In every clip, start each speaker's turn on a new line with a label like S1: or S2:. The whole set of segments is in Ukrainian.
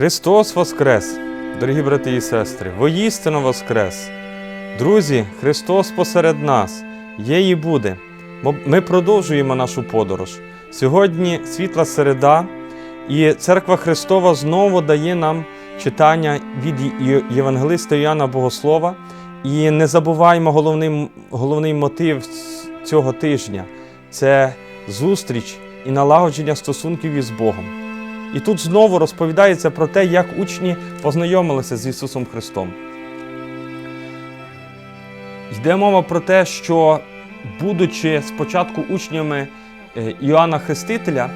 S1: Христос Воскрес, дорогі брати і сестри, воістину Воскрес. Друзі, Христос посеред нас, є і буде. Ми продовжуємо нашу подорож. Сьогодні світла середа, і Церква Христова знову дає нам читання від Євангелиста Іоанна Богослова. І не забуваємо головний, головний мотив цього тижня це зустріч і налагодження стосунків із Богом. І тут знову розповідається про те, як учні познайомилися з Ісусом Христом. Йде мова про те, що, будучи спочатку учнями е, Іоанна Хрестителя,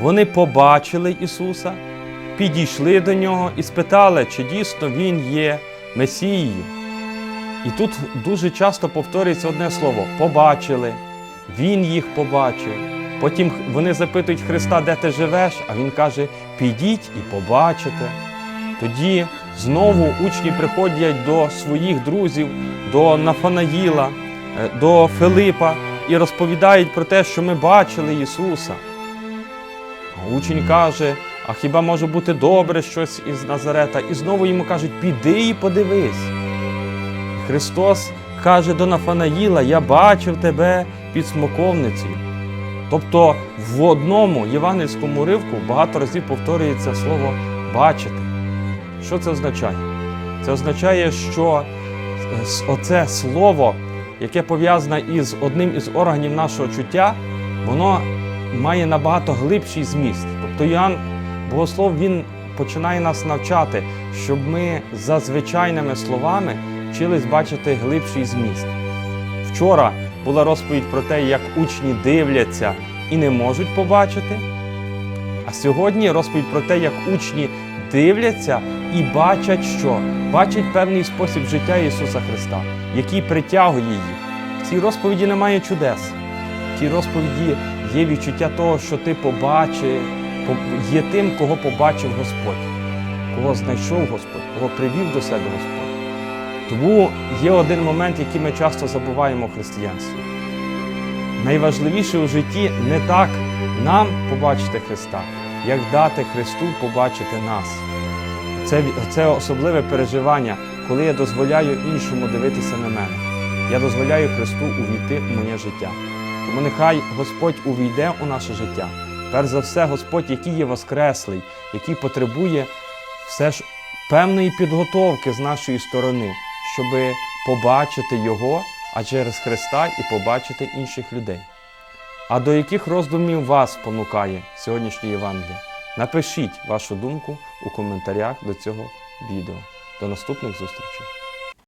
S1: вони побачили Ісуса, підійшли до нього і спитали, чи дійсно Він є Месією. І тут дуже часто повторюється одне слово побачили, Він їх побачив. Потім вони запитують Христа, де ти живеш, а Він каже: підіть і побачите. Тоді знову учні приходять до своїх друзів, до Нафанаїла, е, до Филипа і розповідають про те, що ми бачили Ісуса. А учень каже: а хіба може бути добре щось із Назарета? І знову йому кажуть, піди і подивись. Христос каже до Нафанаїла: Я бачив тебе під смоковницею. Тобто в одному євангельському ривку багато разів повторюється слово бачити. Що це означає? Це означає, що оце слово, яке пов'язане із одним із органів нашого чуття, воно має набагато глибший зміст. Тобто Іоанн Богослов він починає нас навчати, щоб ми за звичайними словами вчились бачити глибший зміст. Вчора була розповідь про те, як учні дивляться і не можуть побачити. А сьогодні розповідь про те, як учні дивляться і бачать що? Бачать певний спосіб життя Ісуса Христа, який притягує їх. В цій розповіді немає чудес. В цій розповіді є відчуття того, що ти побачив, є тим, кого побачив Господь, кого знайшов Господь, кого привів до себе Господь. Тому є один момент, який ми часто забуваємо в християнстві. Найважливіше у житті не так нам побачити Христа, як дати Христу побачити нас. Це, це особливе переживання, коли я дозволяю іншому дивитися на мене. Я дозволяю Христу увійти в моє життя. Тому нехай Господь увійде у наше життя. Перш за все, Господь, який є воскреслий, який потребує все ж певної підготовки з нашої сторони, щоб побачити Його, а через Христа і побачити інших людей. А до яких роздумів вас понукає сьогоднішнє Євангеліє? Напишіть вашу думку у коментарях до цього відео. До наступних зустрічей!